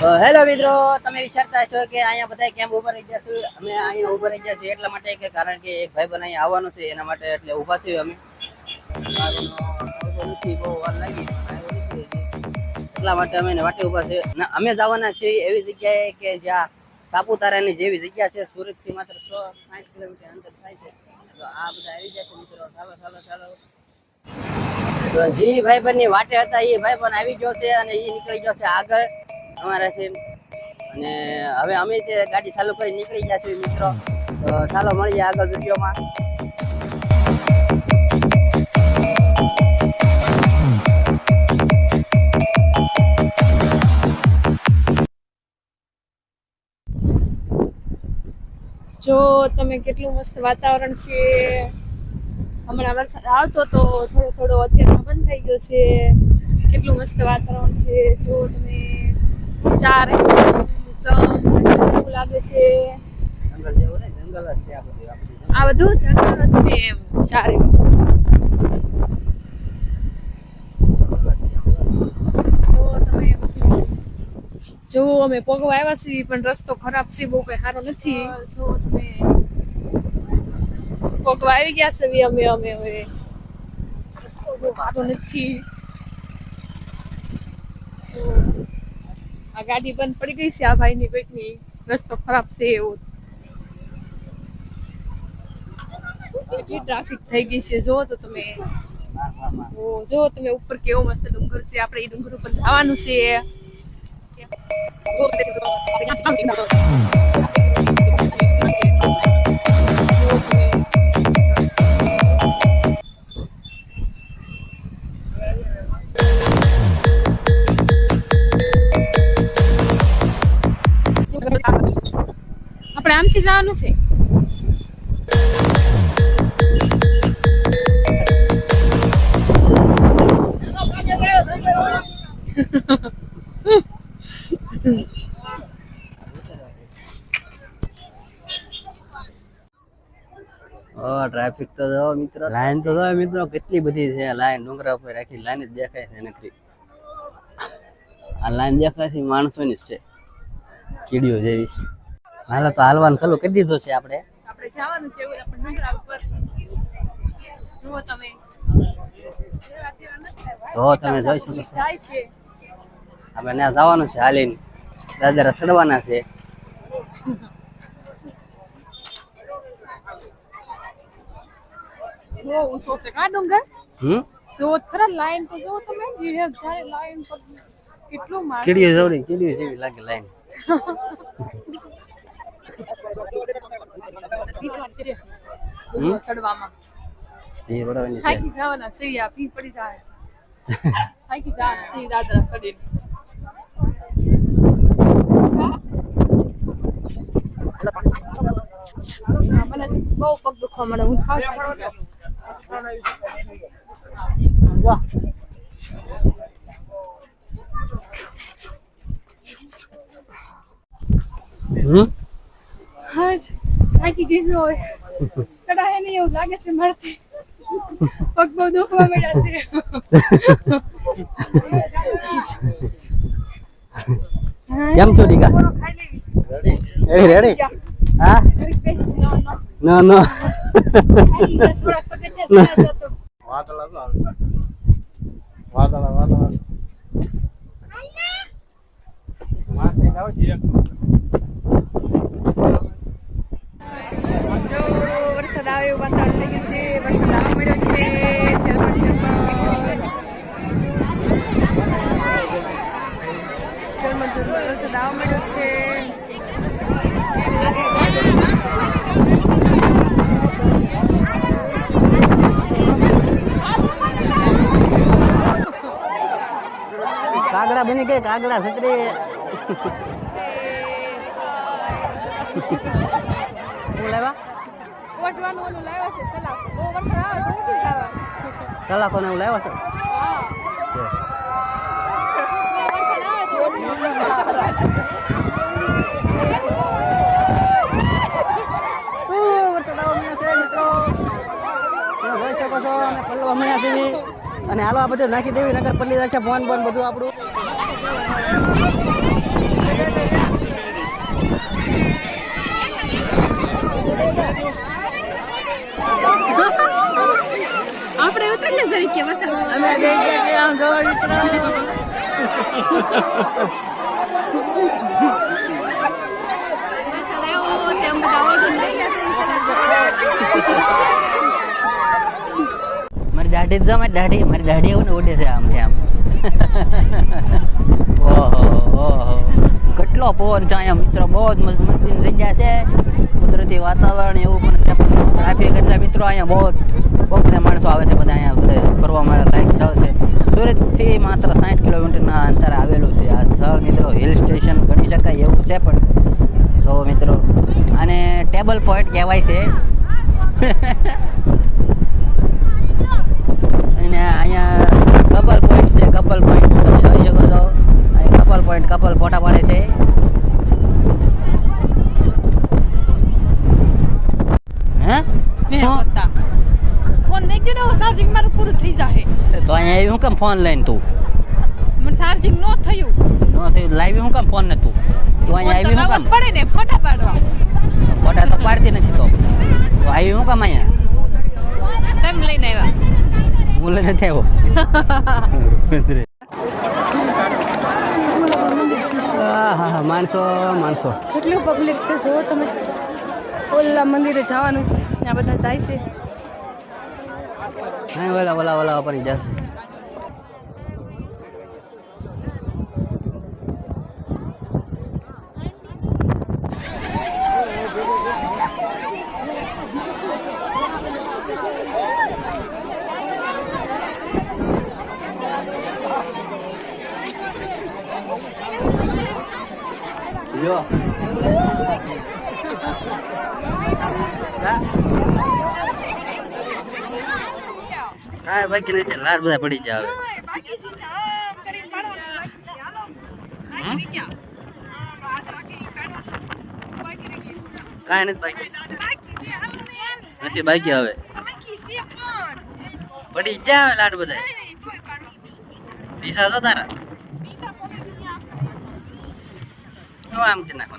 Hello મિત્રો, તમે વિચારતા છો કે અહીંયા બધા કેમ ઊભા રહી છો? અમે અહીંયા ઊભા રહી છીએ એટલા માટે કે કારણ કે એક ભાઈ અહીંયા આવવાનું છે, એના માટે એટલે ઊભા છીએ અમે. એટલા માટે અમે વાટે ઊભા છે અમે જવાના છીએ એવી જગ્યાએ કે જ્યાં સાપુતારાની જેવી જગ્યા છે સુરતથી માત્ર સો સાઠ કિલોમીટર અંતર થાય છે. તો આ બધા આવી જાય છે મિત્રો. ચાલો ચાલો ચાલો. જે ભાઈ બનની વાટે હતા, એ ભાઈ પણ આવી ગયો છે અને એ નીકળી ગયો છે આગળ. અમારાથી અને હવે અમે જે ગાડી ચાલુ કરી નીકળી ગયા છીએ મિત્રો. તો ચાલો મળીએ આગળ વિડીયોમાં. જો તમે કેટલું મસ્ત વાતાવરણ છે. હમણાં વરસાદ આવતો તો થોડો થોડો અત્યારમાં બંધ થઈ ગયો છે. કેટલું મસ્ત વાતાવરણ છે. જો તમે ચારે એવું લાગે છે? આ બધું આ બધું જંગલ જ છે એમ ચારે. જો તમે જો અમે પગવા આવ્યા છીએ પણ રસ્તો ખરાબ છે બહુ કઈ સારો નથી. જો તમે પગવા આવી ગયા છે અમે અમે હવે રસ્તો બહુ સારો નથી. જો આ ગાડી બંધ પડી ગઈ છે, આ ભાઈની કોઈકની રસ્તો ખરાબ છે એવો. ટ્રાફિક થઈ ગઈ છે. જો તો તમે. જો તમે ઉપર કેવો મસ્ત ડુંગર છે. આપણે એ ડુંગર ઉપર જવાનું છે. આપણે આમથી જવાનું છે? ટ્રાફિક તો જો મિત્રો. લાઈન તો જો મિત્રો, કેટલી બધી છે. લાઈન ડુંગરા ઉપર રાખી લાઈન જ દેખાય છે નથી આ લાઈન દેખાય છે માણસોની જ છે. કીડીઓ જેવી. હાલો તો હાલવાનું ચાલુ કરી દીધું છે આપણે. આપણે જવાનું છે આપણે ડુંગરા ઉપર. જુઓ તમે. તો તમે જોઈ શકો છો. જાય છે. આપણે ત્યાં જવાનું છે હાલીને. દાદા રસડવાના છે. બહુ ઊંચો છે. કા ડુંગર? હમ? જો ખરા લાઈન તો જો તમે. જે જ્યારે લાઈન પર કેટલું માર કેડી જોડી કેડી જેવી લાગે લાઈન. હમ? એ બરાબરની છે. થાકી જવાના છે આ પી પડી જાય. થાકી જવાના છે દાદરા ચડી મને બહુ પગ દુખવા મને હું હમ? થાકી ગઈ છું હવે ચડાય નહીં એવું લાગે છે મારાથી. પગ બહુ દુખવા મળ્યા છે. કેમ છો દીકા થોડો ખાઈ લેવી. રેડી રેડી હા? ના, ના. ખાઈ લીધા, થોડાક પગથિયા ચડ્યા જતો. જો વરસાદ આવે એવું વાતાવરણ થઈ ગયું છે વરસાદ આવવા મળ્યો છે. ઝરમર ઝરમર ઝરમર ઝરમર વરસાદ આવવા મળ્યો છે કાગડા બની ગઈ કાગડા છત્રી. હું વઢવાનું ઓલું લાવ્યા છે સલાકો બહુ વરસાદ આવે તો ઉઠી જવાનું. સલાકો ને એવું છે? અને હાલો આ બધું નાખી દેવી નગર પલ્લી જશે ફોન બોન બધું આપણું આપણે ઉતર ને મારી દાઢી જ મારી દાઢી મારી દાઢી એવું ને ઉડે છે આમ છે આમ. ઓહો ઓહો. કેટલો પવન છે અહીંયા મિત્રો બહુ જ મસ્ત મસ્તીની જગ્યા છે. કુદરતી વાતાવરણ એવું પણ છે. મિત્રો, અહીંયા બહુ બહુ બધા માણસો આવે છે, બધા અહીંયા બધા ફરવા માટે લાયક સ્થળ છે. સુરતથી માત્ર સાઠ કિલોમીટરના અંતરે આવેલું છે આ સ્થળ, મિત્રો. હિલ સ્ટેશન ગણી શકાય એવું છે, પણ જો મિત્રો, અને ટેબલ પોઈન્ટ કહેવાય છે. અને અહીંયા કપલ પોઈન્ટ છે કપલ પોઈન્ટ તમે જોઈ શકો છો. કપલ પોઈન્ટ કપલ ફોટા પાડે છે હે મેં હા. હતા ફોન મેં કીધું ચાર્જિંગ મારું પૂરું થઈ જાહે તો અહીંયા આવી હું કેમ ફોન લઈને તું? મને ચાર્જિંગ નો થયું. ન થયું લાઈવ હું કેમ ફોન ને તું? તું અહીંયા આવી હું કેમ? પડે ને ફોટા પાડવા. ફોટા તો પાડતી નથી તો. તો આવી હું કેમ અહીંયા? તેમ લઈને આવ્યા? હું લઈને નથી આવ્યો. હા હા હા માણસો માણસો. કેટલું પબ્લિક છે જુઓ તમે. ઓલા મંદિરે જવાનું છે ત્યાં બધા જાય છે. હા ઓલા ઓલા ઓલા આપણી જશે જો કાંઈ બાકી નથી લાડ બધા પડી જાય? કાંઈ નથી બાકી. નથી બાકી હવે. પડી હવે લાડ બધા. પૈસા તો તારા. શું આમ? કે નાખો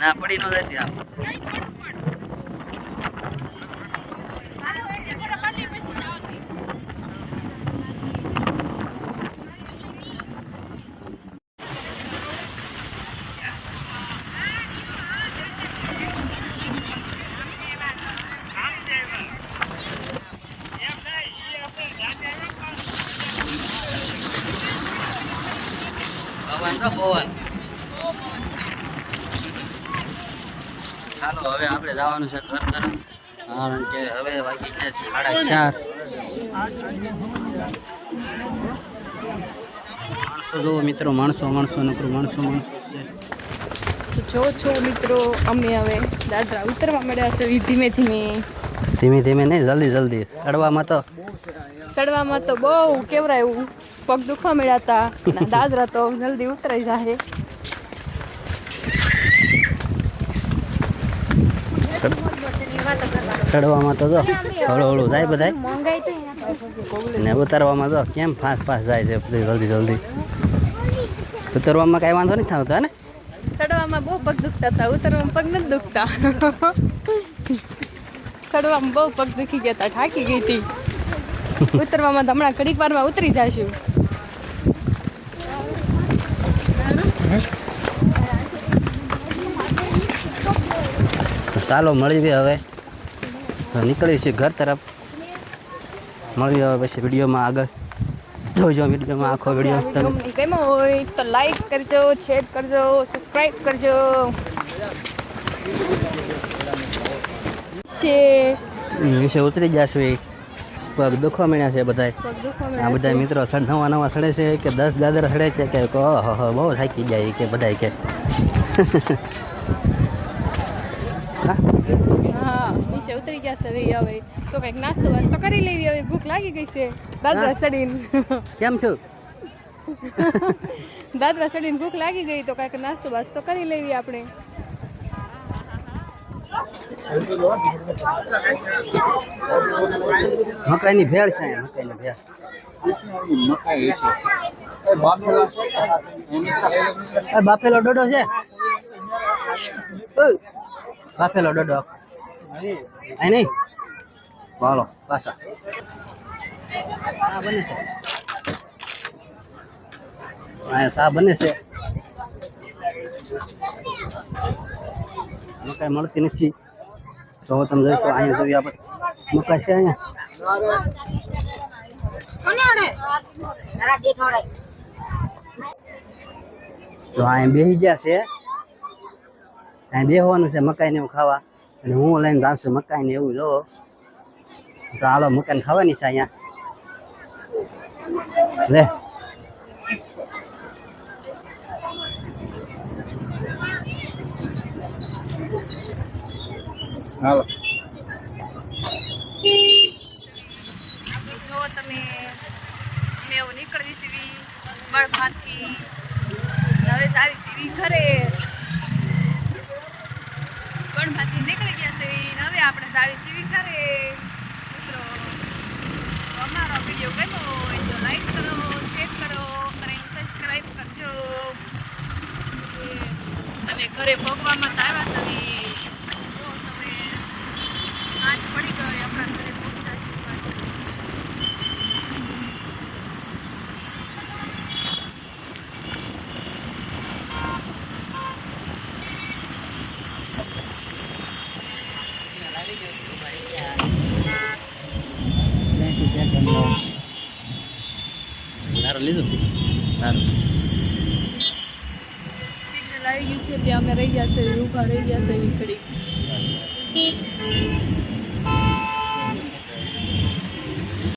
ના પડી નો જતી આમ. પવન ચાલો હવે આપણે જવાનું છે ઘર તરફ. કારણ કે હવે વાગી ગયા છે સાડા ચાર. માણસો જુઓ મિત્રો માણસો માણસો નકરું માણસો માણસો છે. જો છો મિત્રો અમે હવે દાદરા ઉતરવા મળ્યા છે ધીમે ધીમે ધીમે ધીમે નહીં જલ્દી જલ્દી. ચડવામાં તો ચડવામાં તો બહુ કેવરાય પગ દુખવા મળ્યા હતા. દાદરા તો જલ્દી ઉતરાઈ જાય ચડવામાં તો જો હળું હળું જાય બધા ને ઉતારવામાં જો કેમ ફાસ્ટ ફાસ જાય છે બધી જલ્દી જલ્દી. ઉતરવામાં કાંઈ વાંધો નહીં થતો ને? ચડવામાં બહુ પગ દુખતા હતા. ઉતરવામાં પગ નથી દુખતા. ચડવામાં બહુ પગ દુખી ગયા હતા. થાકી ગઈ હતી. ઉતરવામાં તો હમણાં ઘડીક વારમાં ઉતરી જશું. ચાલો મળીએ હવે. નીકળીએ છીએ ઘર તરફ. મળીએ હવે પછી વિડીયોમાં આગળ. જોજો વિડીયોમાં આખો વીડિયો તમે. ગમ્યો હોય તો લાઈક કરજો શેર કરજો સબસ્ક્રાઈબ કરજો. છે. વિશે ઉતરી જશું એ. પગ દુખવા મળ્યા છે બધા આ બધા મિત્રો નવા નવા સડે છે કે દસ દાદર સડે છે કે ઓહો બહુ થાકી જાય કે બધા કે. હા? હા નીચે ઉતરી ગયા છે હવે હવે. તો કંઈક નાસ્તો વાસ્તો કરી લેવી હવે ભૂખ લાગી ગઈ છે. દાદરા સડી સડીને. કેમ છું? દાદરા સડીને ભૂખ લાગી ગઈ તો કંઈક નાસ્તો વાસ્તો કરી લેવી આપણે. મકાઈની ભેળ છે અહીંયા, મકાઈની ભેળ. આ બાફેલો ડોડો છે? બાફેલો ડોડો અહીં નહીં? ચાલો પાછા. બને છે. અહીંયા સા બને છે? મકાઈ મળતી નથી, તો તમે જોઈશો અહીંયા જોઈએ આપણે. મકાઈ છે અહીંયા? તો અહીંયા બેસી ગયા છે. અહીંયા બેસવાનું છે મકાઈ ને એવું ખાવા. અને હું લઈને જાઉં મકાઈ ને એવું, જો. તો હાલો, મકાઈ ખાવાની છે અહીંયા. લે. હાલો. સીવી ઘરે. નીકળી ગયા છે હવે આપણે આવી સીવી ઘરે. અમારો વીડિયો ગમ્યો હોય તો લાઈક કરો કરો અને સબસ્ક્રાઈબ કરજો. તમે ઘરે ભોગવામાં આવ્યા તમે જો તમે આજ પડી ગયો આપણા ઘરે પહોંચ્યા છીએ તારું લીધું સારું આવી ગયું છે ત્યાં અમે રહી ગયા છે ઊભા રહી ગયા છે એવી ઘડી